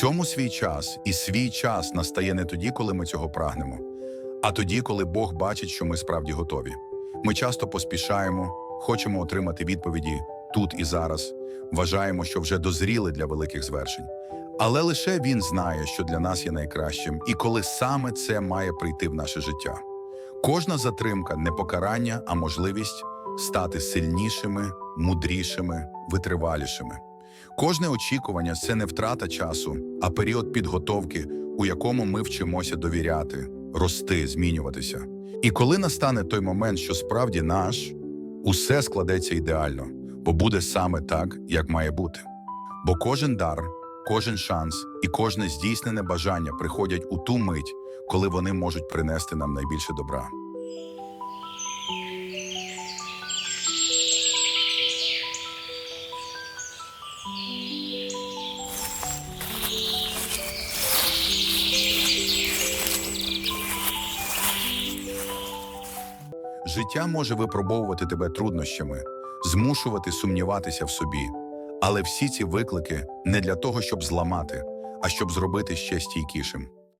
Всьому свій час, і свій час настає не тоді, коли ми цього прагнемо, а тоді, коли Бог бачить, що ми справді готові. Ми часто поспішаємо, хочемо отримати відповіді тут і зараз, вважаємо, що вже дозріли для великих звершень. Але лише він знає, що для нас є найкращим, і коли саме це має прийти в наше життя. Кожна затримка не покарання, а можливість стати сильнішими, мудрішими, витривалішими. Кожне очікування це не втрата часу, а період підготовки, у якому ми вчимося довіряти, рости, змінюватися. І коли настане той момент, що справді наш, усе складеться ідеально, бо буде саме так, як має бути. Бо кожен дар, кожен шанс і кожне здійснене бажання приходять у ту мить, коли вони можуть принести нам найбільше добра. Життя може випробовувати тебе труднощами, змушувати сумніватися в собі. Але всі ці виклики не для того, щоб зламати, а щоб зробити ще стійкішим.